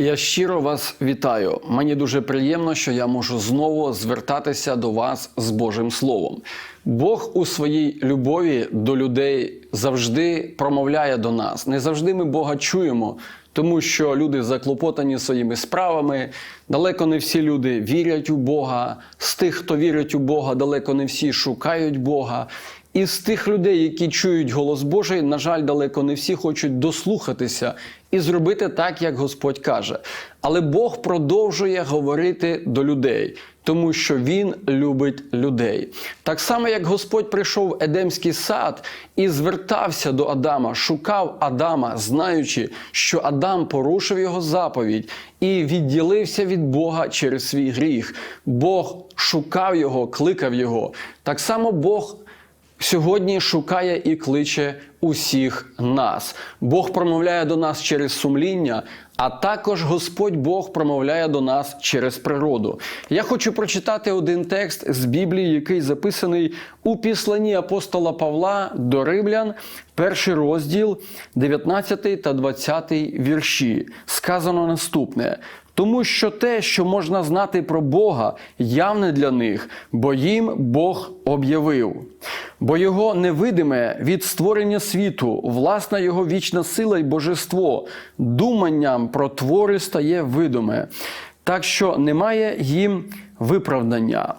Я щиро вас вітаю. Мені дуже приємно, що я можу знову звертатися до вас з Божим Словом. Бог у своїй любові до людей завжди промовляє до нас. Не завжди ми Бога чуємо, тому що люди заклопотані своїми справами. Далеко не всі люди вірять у Бога. З тих, хто вірить у Бога, далеко не всі шукають Бога. І з тих людей, які чують голос Божий, на жаль, далеко не всі хочуть дослухатися і зробити так, як Господь каже. Але Бог продовжує говорити до людей, тому що Він любить людей. Так само, як Господь прийшов в Едемський сад і звертався до Адама, шукав Адама, знаючи, що Адам порушив його заповідь і відділився від Бога через свій гріх. Бог шукав його, кликав його. Так само Бог сьогодні шукає і кличе усіх нас. Бог промовляє до нас через сумління, а також Господь Бог промовляє до нас через природу. Я хочу прочитати один текст з Біблії, який записаний у післанні апостола Павла до Римлян, перший розділ, 19 та 20 вірші. Сказано наступне. Тому що те, що можна знати про Бога, явне для них, бо їм Бог об'явив. Бо його невидиме від створення світу, власна його вічна сила й божество, думанням про твори стає видиме, так що немає їм виправдання.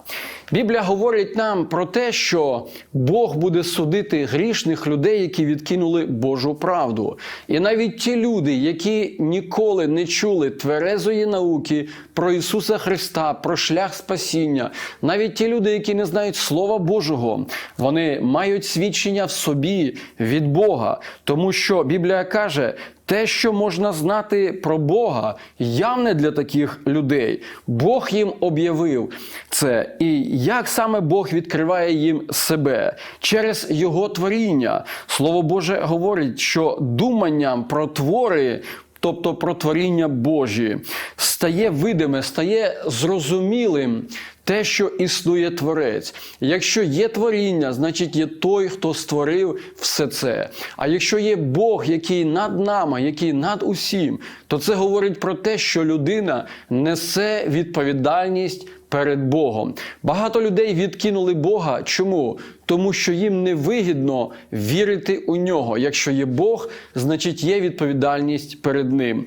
Біблія говорить нам про те, що Бог буде судити грішних людей, які відкинули Божу правду. І навіть ті люди, які ніколи не чули тверезої науки про Ісуса Христа, про шлях спасіння, навіть ті люди, які не знають Слова Божого, вони мають свідчення в собі від Бога, тому що Біблія каже. Те, що можна знати про Бога, явне для таких людей. Бог їм об'явив це. І як саме Бог відкриває їм себе через Його творіння. Слово Боже говорить, що думанням про твори. Тобто про творіння Божі стає видиме, стає зрозумілим те, що існує творець. Якщо є творіння, значить є той, хто створив все це. А якщо є Бог, який над нами, який над усім, то це говорить про те, що людина несе відповідальність. Перед Богом багато людей відкинули Бога. Чому? Тому що їм невигідно вірити у нього. Якщо є Бог, значить є відповідальність перед ним.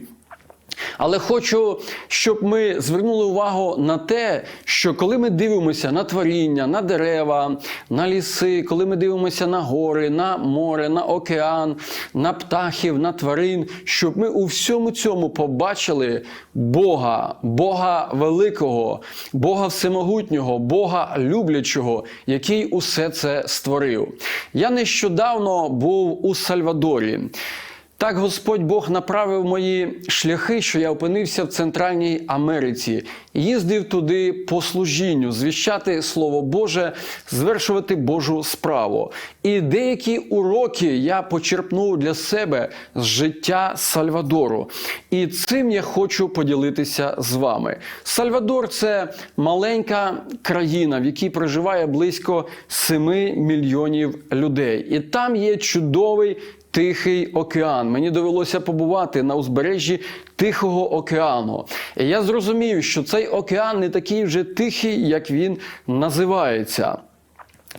Але хочу, щоб ми звернули увагу на те, що коли ми дивимося на творіння, на дерева, на ліси, коли ми дивимося на гори, на море, на океан, на птахів, на тварин, щоб ми у всьому цьому побачили Бога, Бога великого, Бога всемогутнього, Бога люблячого, який усе це створив. Я нещодавно був у Сальвадорі. Так Господь Бог направив мої шляхи, що я опинився в Центральній Америці, їздив туди по служінню, звіщати Слово Боже, звершувати Божу справу. І деякі уроки я почерпнув для себе з життя Сальвадору. І цим я хочу поділитися з вами. Сальвадор це маленька країна, в якій проживає близько 7 мільйонів людей. І там є чудовий. Тихий океан. Мені довелося побувати на узбережжі Тихого океану. І я зрозумів, що цей океан не такий вже тихий, як він називається.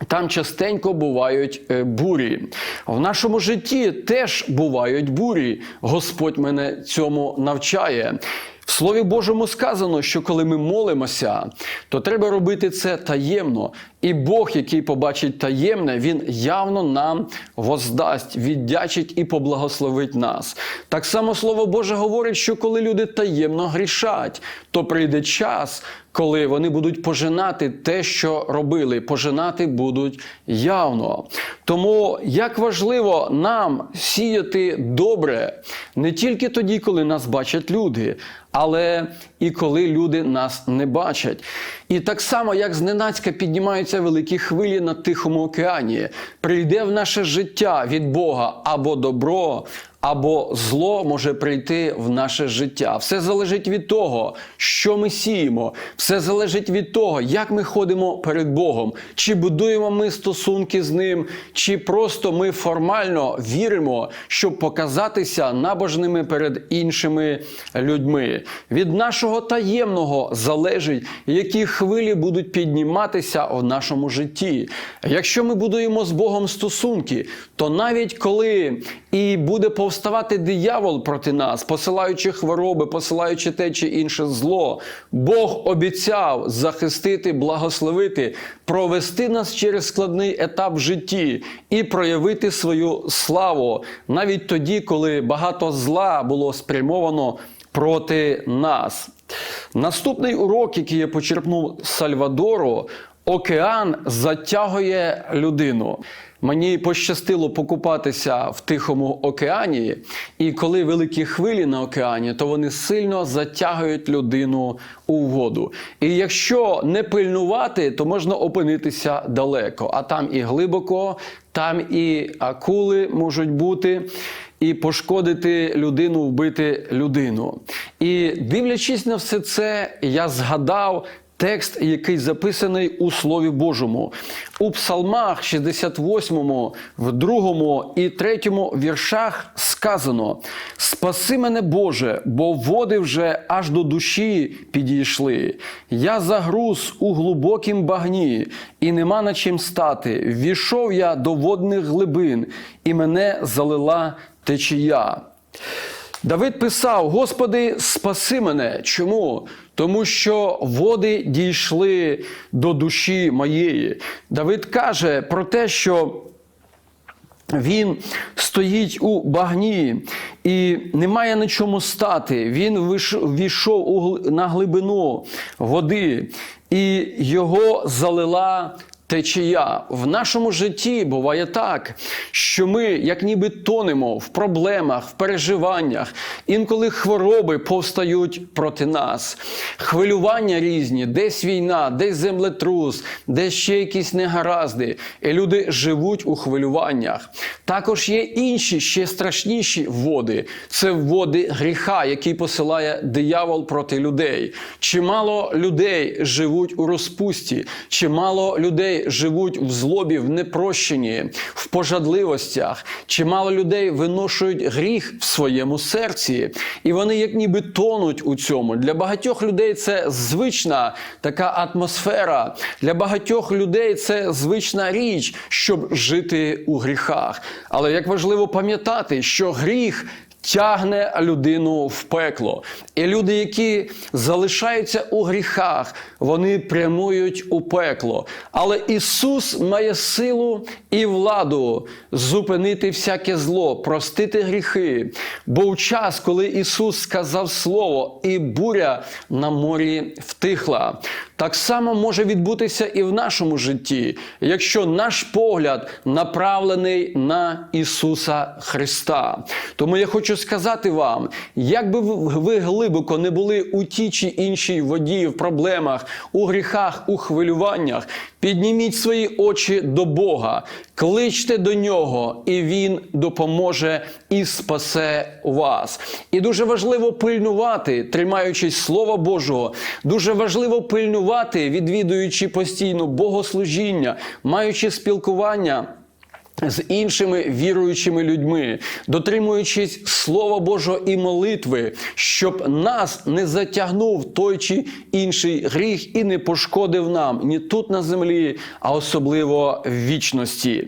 Там частенько бувають е, бурі. В нашому житті теж бувають бурі. Господь мене цьому навчає. В Слові Божому сказано, що коли ми молимося, то треба робити це таємно. І Бог, який побачить таємне, Він явно нам воздасть, віддячить і поблагословить нас. Так само Слово Боже говорить, що коли люди таємно грішать, то прийде час, коли вони будуть пожинати те, що робили, пожинати будуть явно. Тому як важливо нам сіяти добре не тільки тоді, коли нас бачать люди, але і коли люди нас не бачать. І так само, як зненацька піднімаються великі хвилі на Тихому океані, прийде в наше життя від Бога або добро, або зло може прийти в наше життя. Все залежить від того, що ми сіємо, все залежить від того, як ми ходимо перед Богом, чи будуємо ми стосунки з ним, чи просто ми формально віримо, щоб показатися набожними перед іншими людьми. Від нашого таємного залежить, які хвилі будуть підніматися в нашому житті. Якщо ми будуємо з Богом стосунки, то навіть коли і буде повставати диявол проти нас, посилаючи хвороби, посилаючи те чи інше зло, Бог обіцяв захистити, благословити, провести нас через складний етап в житті і проявити свою славу навіть тоді, коли багато зла було спрямовано проти нас. Наступний урок, який я почерпнув Сальвадору, океан затягує людину. Мені пощастило покупатися в Тихому океані, і коли великі хвилі на океані, то вони сильно затягують людину у воду. І якщо не пильнувати, то можна опинитися далеко. А там і глибоко, там і акули можуть бути і пошкодити людину, вбити людину. І дивлячись на все це, я згадав. Текст, який записаний у Слові Божому. У Псалмах 68, в 2 і 3 віршах сказано: Спаси мене, Боже, бо води вже аж до душі підійшли. Я загруз у глибокім багні, і нема на чим стати. Ввійшов я до водних глибин, і мене залила течія. Давид писав: Господи, спаси мене. Чому? Тому що води дійшли до душі моєї. Давид каже про те, що він стоїть у багні і немає на чому стати. Він війшов на глибину води, і його залила течія. В нашому житті буває так, що ми, як ніби тонемо в проблемах, в переживаннях, інколи хвороби повстають проти нас, хвилювання різні, десь війна, десь землетрус, десь ще якісь негаразди. І люди живуть у хвилюваннях. Також є інші ще страшніші води. Це води гріха, які посилає диявол проти людей. Чимало людей живуть у розпусті, чимало людей живуть в злобі, в непрощенні, в пожадливостях. Чимало людей виношують гріх в своєму серці, і вони як ніби тонуть у цьому. Для багатьох людей це звична така атмосфера. Для багатьох людей це звична річ, щоб жити у гріхах. Але як важливо пам'ятати, що гріх тягне людину в пекло. І люди, які залишаються у гріхах, вони прямують у пекло. Але Ісус має силу і владу зупинити всяке зло, простити гріхи. Був час, коли Ісус сказав Слово, і буря на морі втихла. Так само може відбутися і в нашому житті, якщо наш погляд направлений на Ісуса Христа. Тому я хочу сказати вам, як би ви глибоко не були у тій чи іншій воді, в проблемах, у гріхах, у хвилюваннях, підніміть свої очі до Бога, кличте до Нього, і Він допоможе і спасе вас. І дуже важливо пильнувати, тримаючись Слова Божого, дуже важливо пильнувати, відвідуючи постійно богослужіння, маючи спілкування з іншими віруючими людьми, дотримуючись Слова Божого і молитви, щоб нас не затягнув той чи інший гріх і не пошкодив нам ні тут на землі, а особливо в вічності.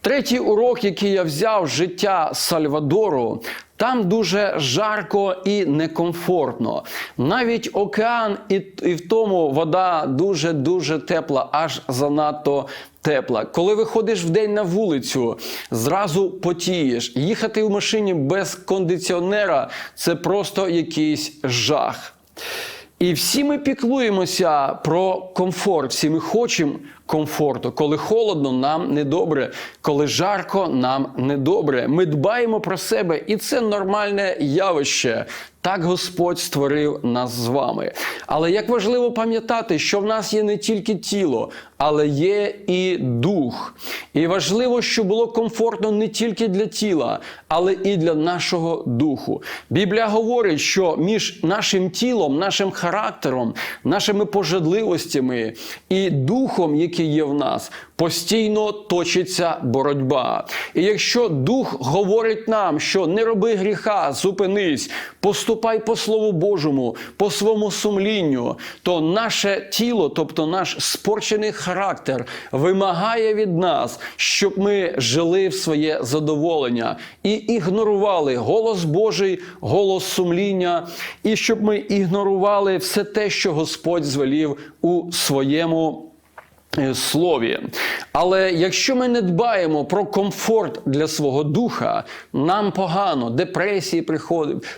Третій урок, який я взяв життя Сальвадору, там дуже жарко і некомфортно. Навіть океан, і, і в тому вода дуже-дуже тепла, аж занадто тепла. Коли виходиш в день на вулицю, зразу потієш. Їхати в машині без кондиціонера це просто якийсь жах. І всі ми піклуємося про комфорт, всі ми хочемо комфорту. Коли холодно, нам недобре, коли жарко, нам недобре. Ми дбаємо про себе, і це нормальне явище. Так Господь створив нас з вами. Але як важливо пам'ятати, що в нас є не тільки тіло, але є і дух. І важливо, щоб було комфортно не тільки для тіла, але і для нашого духу. Біблія говорить, що між нашим тілом, нашим характером, нашими пожадливостями і духом, який є в нас, постійно точиться боротьба. І якщо дух говорить нам, що не роби гріха, зупинись, поступай по Слову Божому, по своєму сумлінню, то наше тіло, тобто наш спорчений характер, вимагає від нас, щоб ми жили в своє задоволення і ігнорували голос Божий, голос сумління, і щоб ми ігнорували все те, що Господь звелів у своєму. Е, Слові. Але якщо ми не дбаємо про комфорт для свого духа, нам погано, депресії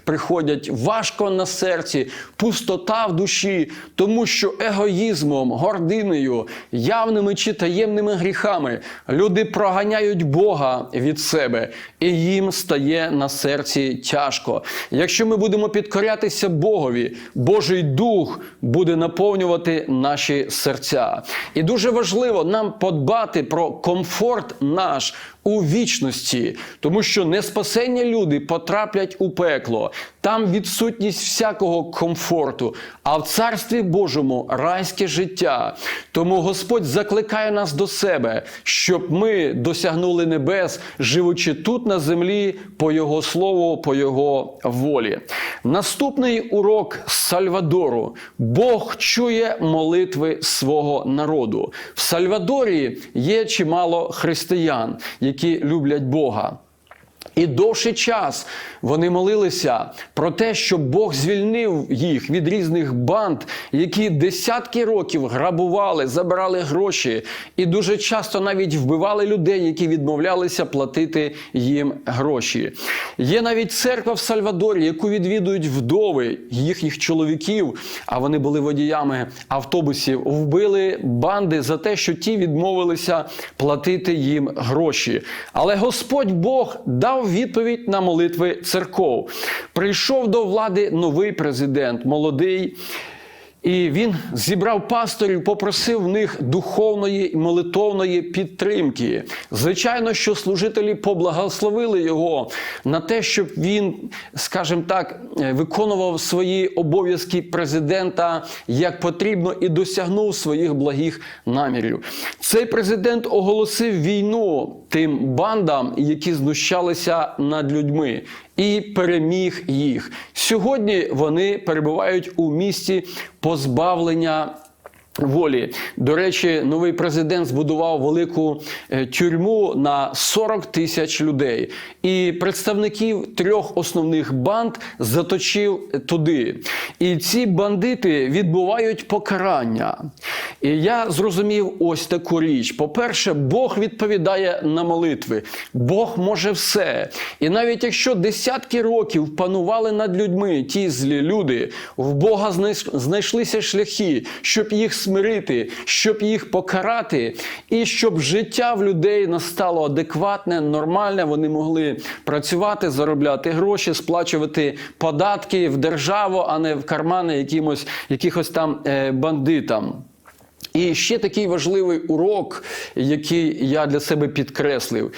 приходять, важко на серці, пустота в душі, тому що егоїзмом, гординою, явними чи таємними гріхами люди проганяють Бога від себе, і їм стає на серці тяжко. Якщо ми будемо підкорятися Богові, Божий Дух буде наповнювати наші серця. І дуже важливо нам подбати про комфорт наш у вічності, тому що неспасенні люди потраплять у пекло. Там відсутність всякого комфорту, а в царстві Божому райське життя. Тому Господь закликає нас до себе, щоб ми досягнули небес, живучи тут на землі по Його слову, по Його волі. Наступний урок Сальвадору. Бог чує молитви свого народу. В Сальвадорі є чимало християн, які люблять Бога. І довший час вони молилися про те, щоб Бог звільнив їх від різних банд, які десятки років грабували, забирали гроші і дуже часто навіть вбивали людей, які відмовлялися платити їм гроші. Є навіть церква в Сальвадорі, яку відвідують вдови їхніх чоловіків, а вони були водіями автобусів, вбили банди за те, що ті відмовилися платити їм гроші. Але Господь Бог дав відповідь на молитви церков. Прийшов до влади новий президент, молодий. І він зібрав пасторів, попросив в них духовної молитовної підтримки. Звичайно, що служителі поблагословили його на те, щоб він, скажімо так, е, виконував свої обов'язки президента як потрібно і досягнув своїх благих намірів. Цей президент оголосив війну тим бандам, які знущалися над людьми і переміг їх. Сьогодні вони перебувають у місті позбавлення. Волі до речі, новий президент збудував велику е, тюрму на 40 тисяч людей, і представників трьох основних банд заточив туди. І ці бандити відбувають покарання. І я зрозумів ось таку річ: по-перше, Бог відповідає на молитви, Бог може все. І навіть якщо десятки років панували над людьми ті злі люди, в Бога знайшлися шляхи, щоб їх смирити, щоб їх покарати, і щоб життя в людей настало адекватне, нормальне. Вони могли працювати, заробляти гроші, сплачувати податки в державу, а не в кармани якимось, якихось там е, бандитам. І ще такий важливий урок, який я для себе підкреслив.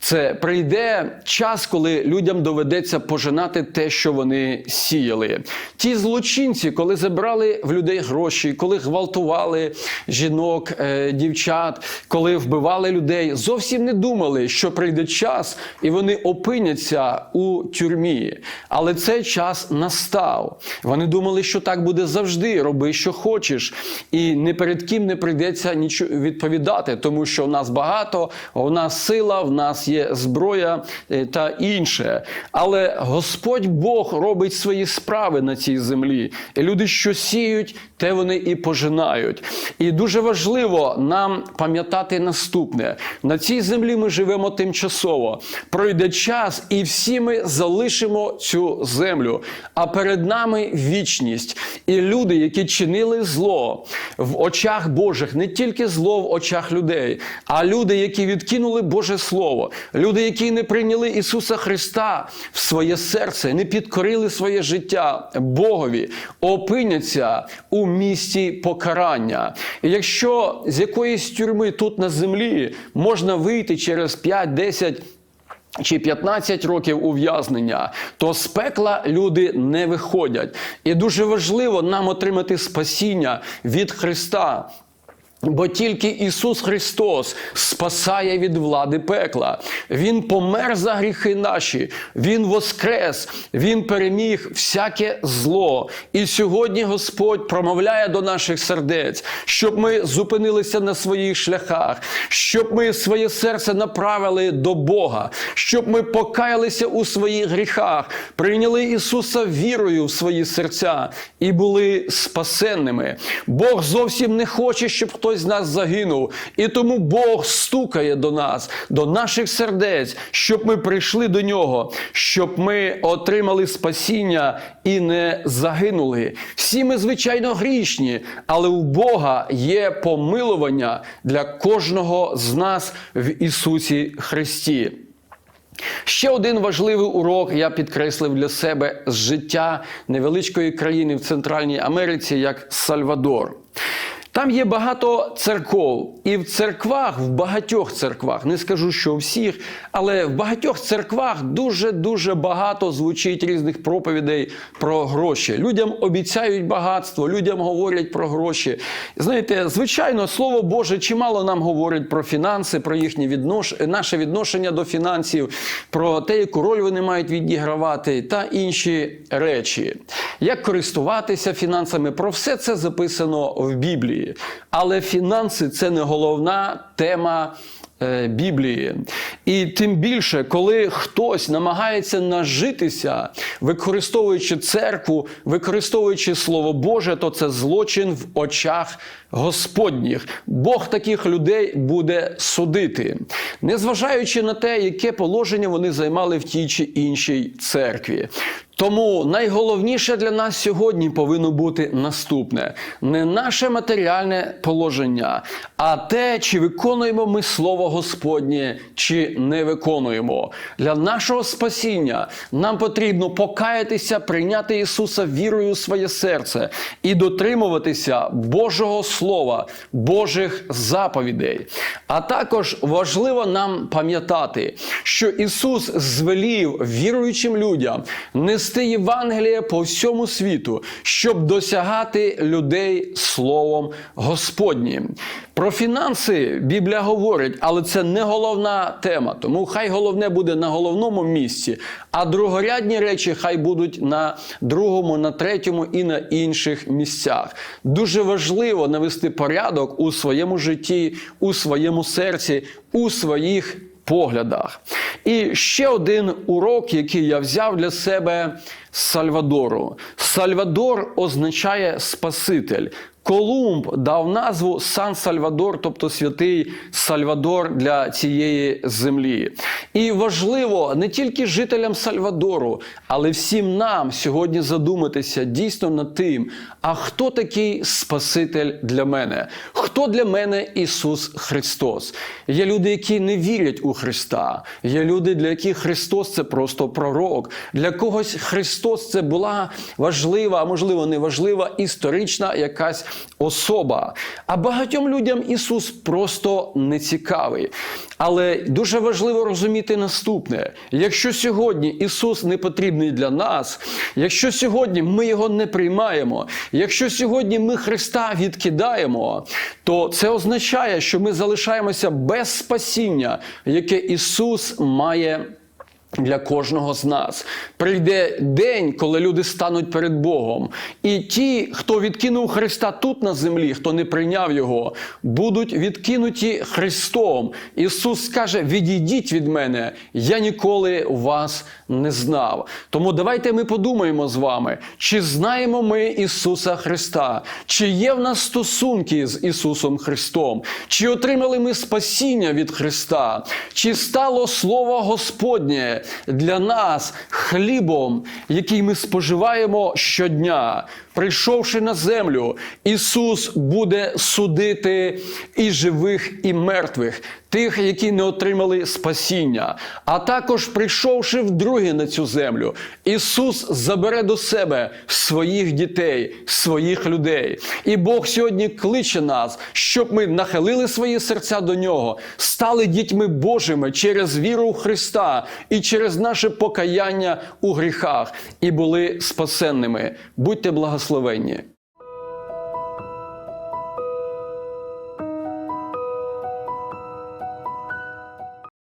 Це прийде час, коли людям доведеться пожинати те, що вони сіяли. Ті злочинці, коли забрали в людей гроші, коли гвалтували жінок, е, дівчат, коли вбивали людей, зовсім не думали, що прийде час, і вони опиняться у тюрмі. Але цей час настав. Вони думали, що так буде завжди. Роби, що хочеш, і не перед ким не прийдеться нічого відповідати, тому що в нас багато, у нас сила, в нас є зброя е, та інше. Але Господь Бог робить свої справи на цій землі. І люди, що сіють, те вони і пожинають. І дуже важливо нам пам'ятати наступне: на цій землі ми живемо тимчасово. Пройде час, і всі ми залишимо цю землю. А перед нами вічність. І люди, які чинили зло в очах Божих, не тільки зло в очах людей, а люди, які відкинули Боже Слово, люди, які не прийняли Ісуса Христа в своє серце, не підкорили своє життя Богові, опиняться у місті покарання. І якщо з якоїсь тюрми тут на землі можна вийти через 5, 10, чи 15 років ув'язнення, то з пекла люди не виходять. І дуже важливо нам отримати спасіння від Христа. Бо тільки Ісус Христос спасає від влади пекла. Він помер за гріхи наші, Він воскрес, Він переміг всяке зло. І сьогодні Господь промовляє до наших сердець, щоб ми зупинилися на своїх шляхах, щоб ми своє серце направили до Бога, щоб ми покаялися у своїх гріхах, прийняли Ісуса вірою в свої серця і були спасенними. Бог зовсім не хоче, щоб хтось з нас загинув. І тому Бог стукає до нас, до наших сердець, щоб ми прийшли до нього, щоб ми отримали спасіння і не загинули. Всі ми, звичайно, грішні, але у Бога є помилування для кожного з нас в Ісусі Христі. Ще один важливий урок я підкреслив для себе з життя невеличкої країни в Центральній Америці, як Сальвадор. Там є багато церков, і в церквах, в багатьох церквах, не скажу, що у всіх, але в багатьох церквах дуже-дуже багато звучить різних проповідей про гроші. Людям обіцяють багатство, людям говорять про гроші. Знаєте, звичайно, слово Боже чимало нам говорить про фінанси, про їхнє віднош... наше відношення до фінансів, про те, яку роль вони мають відігравати, та інші речі. Як користуватися фінансами, про все це записано в Біблії. Але фінанси це не головна тема. е, Біблії. І тим більше, коли хтось намагається нажитися, використовуючи церкву, використовуючи Слово Боже, то це злочин в очах Господніх. Бог таких людей буде судити, незважаючи на те, яке положення вони займали в тій чи іншій церкві. Тому найголовніше для нас сьогодні повинно бути наступне: не наше матеріальне положення, а те, чи виконуємо ми Слово Господнє, чи не виконуємо. Для нашого спасіння нам потрібно покаятися, прийняти Ісуса вірою у своє серце і дотримуватися Божого Слова, Божих заповідей. А також важливо нам пам'ятати, що Ісус звелів віруючим людям нести Євангеліє по всьому світу, щоб досягати людей Словом Господнім. Про фінанси Біблія говорить, але це не головна тема. Тому хай головне буде на головному місці, а другорядні речі хай будуть на другому, на третьому і на інших місцях. Дуже важливо навести порядок у своєму житті, у своєму серці, у своїх поглядах. І ще один урок, який я взяв для себе з Сальвадору. Сальвадор означає Спаситель. Колумб дав назву Сан Сальвадор, тобто святий Сальвадор для цієї землі. І важливо не тільки жителям Сальвадору, але всім нам сьогодні задуматися дійсно над тим, а хто такий Спаситель для мене? Хто для мене Ісус Христос? Є люди, які не вірять у Христа. Є люди, для яких Христос це просто пророк. Для когось Христос це була важлива, а можливо не важлива історична якась особа. А багатьом людям Ісус просто не цікавий. Але дуже важливо розуміти наступне: якщо сьогодні Ісус не потрібний для нас, якщо сьогодні ми Його не приймаємо, якщо сьогодні ми Христа відкидаємо, то це означає, що ми залишаємося без спасіння, яке Ісус має для кожного з нас. Прийде день, коли люди стануть перед Богом. І ті, хто відкинув Христа тут на землі, хто не прийняв Його, будуть відкинуті Христом. Ісус скаже: Відійдіть від мене, я ніколи вас не знав. Тому давайте ми подумаємо з вами, чи знаємо ми Ісуса Христа, чи є в нас стосунки з Ісусом Христом, чи отримали ми спасіння від Христа, чи стало Слово Господнє для нас хлібом, який ми споживаємо щодня. Прийшовши на землю, Ісус буде судити і живих, і мертвих, тих, які не отримали спасіння. А також прийшовши вдруге на цю землю, Ісус забере до себе своїх дітей, своїх людей. І Бог сьогодні кличе нас, щоб ми нахилили свої серця до Нього, стали дітьми Божими через віру в Христа і через наше покаяння у гріхах, і були спасенними. Будьте благословенні.